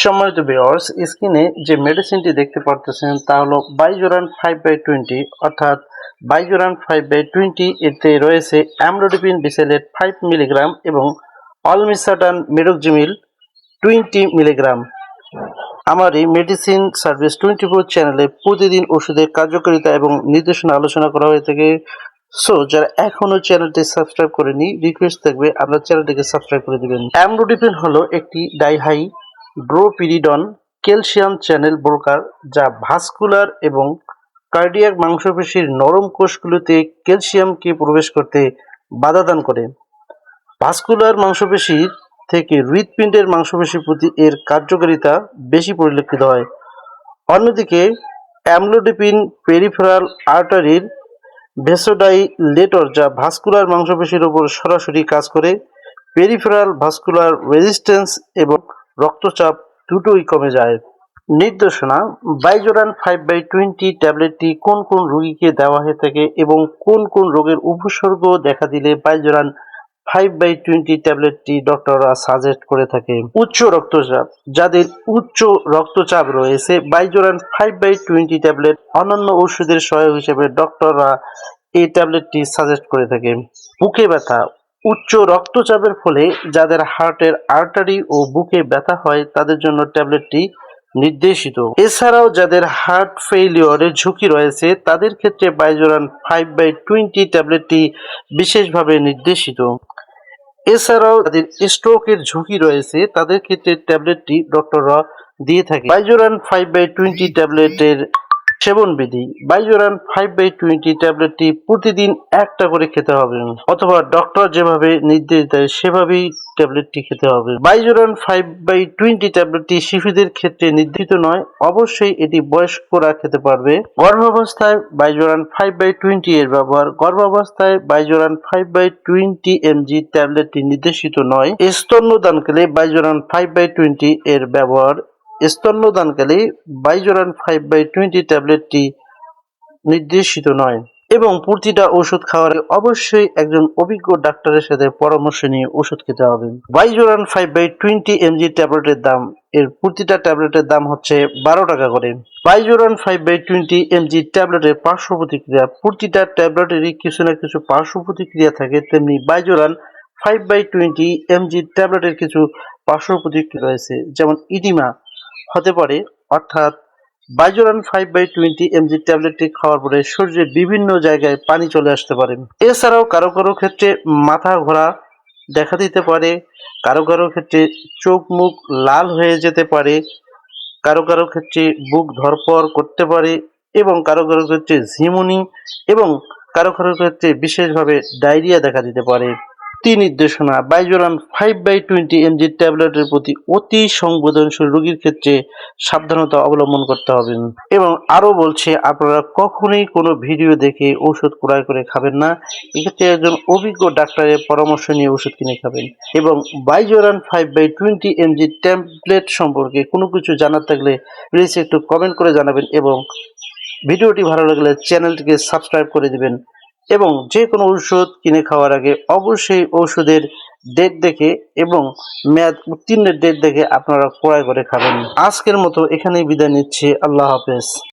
সম্মানিত ভিউয়ার্স স্ক্রিনে যে মেডিসিনটি দেখতে পারতেছেন, তা হলো বাইজোরান ফাইভ বাই টোয়েন্টি অর্থাৎ বাইজোরান ফাইভ বাই টোয়েন্টি এতে রয়েছে অ্যামলোডিপিন বিসেলেট ফাইভ মিলিগ্রাম এবং অলমিসাটান মেডোকজিমিল টোয়েন্টি মিলিগ্রাম আমার এই মেডিসিন সার্ভিস টোয়েন্টি ফোর চ্যানেলে প্রতিদিন ওষুধের কার্যকারিতা এবং নির্দেশনা আলোচনা করা হয়ে থাকে। সো যারা এখনও চ্যানেলটি সাবস্ক্রাইব করেনি রিকোয়েস্ট থাকবে, আপনার চ্যানেলটিকে সাবস্ক্রাইব করে দিবেন। অ্যামলোডিপিন হলো একটি dihydropyridine calcium channel blocker, যা ভাস্কুলার এবং কার্ডিয়াক মাংসপেশির নরম কোষগুলোতে ক্যালসিয়ামকে প্রবেশ করতে বাধা দান করে। ভাস্কুলার মাংসপেশির থেকে হৃৎপিণ্ডের মাংসপেশির প্রতি এর কার্যকারিতা বেশি পরিলক্ষিত হয়। অন্যদিকে, অ্যামলোডিপিন পেরিফেরাল আর্টারির ভেসোডাইলেটর, যা ভাস্কুলার মাংসপেশির ওপর সরাসরি কাজ করে, পেরিফেরাল ভাস্কুলার রেজিস্ট্যান্স এবং রক্তচাপ দুটোই কমে যায়। নির্দেশনা, বাইজোরান ফাইভ বাই টোয়েন্টি ট্যাবলেটটি কোন কোন রোগীকে দেওয়া হয়ে থাকে এবং কোন কোন রোগের উপসর্গ দেখা দিলে বাইজোরান ফাইভ বাই টোয়েন্টি ট্যাবলেটটি ডক্টররা সাজেস্ট করে থাকে। উচ্চ রক্তচাপ, যাদের উচ্চ রক্তচাপ রয়েছে, Bizoran five by twenty tablet অন্যান্য ওষুধের সহায়ক হিসেবে ডক্টররা এই ট্যাবলেটটি সাজেস্ট করে থাকে। বুকে ব্যথা উচ্চ রক্তচাপের ফলে যাদের হার্টের আর্টারি ও বুকে ব্যথা হয়, তাদের জন্য ট্যাবলেটটি নির্দেশিত। এছাড়াও যাদের হার্ট ফেইলিওরের ঝুঁকি রয়েছে, তাদের ক্ষেত্রে বাইজোরান ফাইভ বাই টোয়েন্টি ট্যাবলেটটি বিশেষভাবে নির্দেশিত। এছাড়াও যাদের স্ট্রোকের ঝুঁকি রয়েছে, তাদের ক্ষেত্রে ট্যাবলেটটি ডক্টররা দিয়ে থাকে। বাইজোরান ফাইভ বাই টোয়েন্টি ট্যাবলেটের সেবন বিধি। বাইজোরান ফাইভ বাই টোয়েন্টি ট্যাবলেটটি প্রতিদিন একটা করে খেতে হবে। অথবা ডক্টর যেভাবে নির্দেশ দেয়, সেভাবেই ট্যাবলেটটি খেতে হবে। বাইজোরান ফাইভ বাই টোয়েন্টি ট্যাবলেটটি শিশুদের ক্ষেত্রে নির্ধারিত নয়, অবশ্যই এটি বয়স্করা খেতে পারবে। গর্ভাবস্থায় বাইজোরান ফাইভ বাই টোয়েন্টি এর ব্যবহার। গর্ভাবস্থায় Bizoran five by twenty mg ট্যাবলেটটি নির্দেশিত নয়। স্তন্যদানকালে বাইজোরান ফাইভ বাই টোয়েন্টি এর ব্যবহার। স্তন্যদানকালে বাইজোরান ফাইভ বাই টোয়েন্টি ট্যাবলেটটি নির্দেশিত নয় এবং প্রতিটা ওষুধ খাওয়ার অবশ্যই একজন অভিজ্ঞ ডাক্তারের সাথে পরামর্শ নিয়ে ওষুধ খেতে হবে। Bizoran five by twenty mg ট্যাবলেটের দাম, এর প্রতিটা ট্যাবলেটের দাম হচ্ছে বারো টাকা করে। Bizoran five by twenty mg ট্যাবলেটের পার্শ্ব প্রতিক্রিয়া, প্রতিটা ট্যাবলেটেরই কিছু না কিছু পার্শ্ব প্রতিক্রিয়া থাকে তেমনি Bizoran five by twenty mg ট্যাবলেটের কিছু পার্শ্ব প্রতিক্রিয়া রয়েছে, যেমন ইডিমা হতে পারে। অর্থাৎ Bizoran five by twenty mg ট্যাবলেটটি খাওয়ার পরে শরীরের বিভিন্ন জায়গায় পানি চলে আসতে পারে। এছাড়াও কারও কারও ক্ষেত্রে মাথা ঘোরা দেখা দিতে পারে, কারও কারও ক্ষেত্রে চোখ মুখ লাল হয়ে যেতে পারে, কারও কারও ক্ষেত্রে বুক ধরপর করতে পারে এবং কারও কারও ক্ষেত্রে ঝিমুনি এবং কারও কারও ক্ষেত্রে বিশেষভাবে ডায়রিয়া দেখা দিতে পারে। অতি নির্দেশনা Bizoran five by twenty mg ট্যাবলেটের প্রতি অতি সংবেদনশীল রোগীর ক্ষেত্রে সাবধানতা অবলম্বন করতে হবে। এবং আরও বলছে, আপনারা কখনোই কোনো ভিডিও দেখে ওষুধ ক্রয় করে খাবেন না। এক্ষেত্রে একজন অভিজ্ঞ ডাক্তারের পরামর্শ নিয়ে ওষুধ কিনে খাবেন। এবং Bizoran five by twenty mg tablet সম্পর্কে কোনো কিছু জানার থাকলে প্লিজ একটু কমেন্ট করে জানাবেন এবং ভিডিওটি ভালো লাগলে চ্যানেলটিকে সাবস্ক্রাইব করে দিবেন। এবং যে কোনো ওষুধ কিনে খাওয়ার আগে অবশ্যই ওষুধের ডেট দেখে এবং মেয়াদ উত্তীর্ণের ডেট দেখে আপনারা ক্রয় করে খাবেন। আজকের মতো এখানেই বিদায় নিচ্ছি। আল্লাহ হাফেজ।